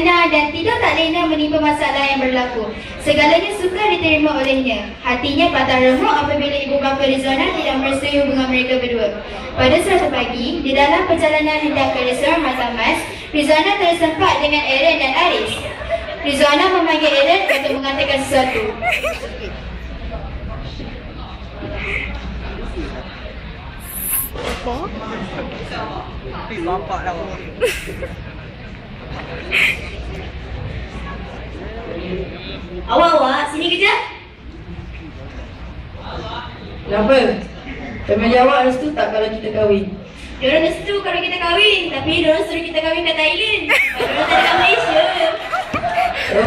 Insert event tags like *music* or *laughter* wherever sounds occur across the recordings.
Benar dan tidak tak lena menimpa masalah yang berlaku. Segalanya suka diterima olehnya. Hatinya patah remuk apabila ibu bapa Rizwana tidak merestui hubungan mereka berdua. Pada suatu pagi, di dalam perjalanan hendak ke restoran Mas Rizwana tersempat dengan Aaron dan Aris. Rizwana memanggil Aaron untuk mengatakan sesuatu. Apa? Bapak dah. Kenapa? Family awak restu tak kalau kita kahwin? Diorang restu kalau kita kahwin, tapi diorang suruh kita kahwin kat Thailand. Diorang tak dekat Malaysia.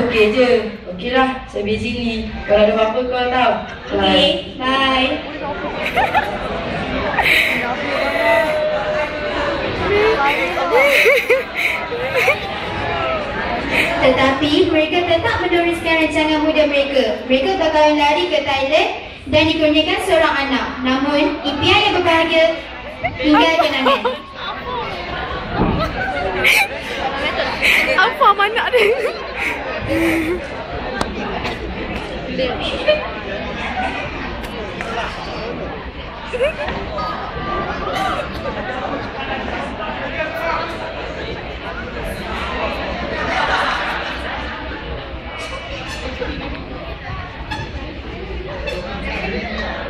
Okey je. Okeylah, saya busy ni. Kalau ada apa-apa kau tahu. Okay, bye. Tetapi mereka tetap meneruskan rancangan muda mereka. Mereka bakalan lari ke Thailand dan dikurniakan seorang anak. Namun, impian yang berbahagia tinggal kenangan. *laughs* Apa mana dia? *laughs*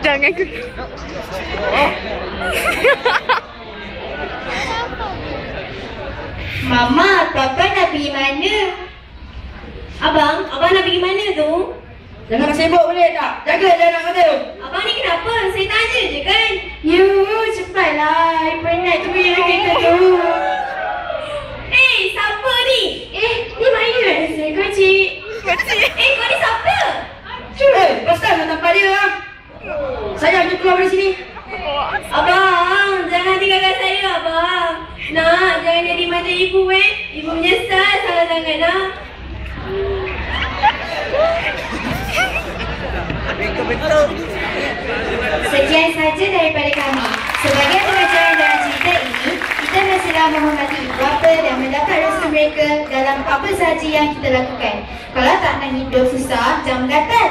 Jangan ke. Mama, Papa nak pergi mana? Abang, Abang nak pergi mana tu? Jangan sibuk boleh tak? Jaga dia anak kata. Abang ni kenapa? Saya tanya je kan? You, cepatlah. Penat tu pergi kereta tu. Eh, siapa ni? Eh, ni mana? Saya kecil. Kecil. Eh, kau ni siapa? Eh, pasal nak tampak dia lah. Sayang, jom keluar dari sini. Abang, jangan tinggalkan saya, Abang. Nak, jangan jadi macam ibu, eh. Ibu menyesal sangat-sangat, nak. Sekian saja daripada kami. Sebagai pelajaran dalam cerita ini, kita mestilah menghormati ibu bapa dan mendapat restu mereka dalam apa sahaja yang kita lakukan. Kalau tak nak hidup susah, jangan gatal.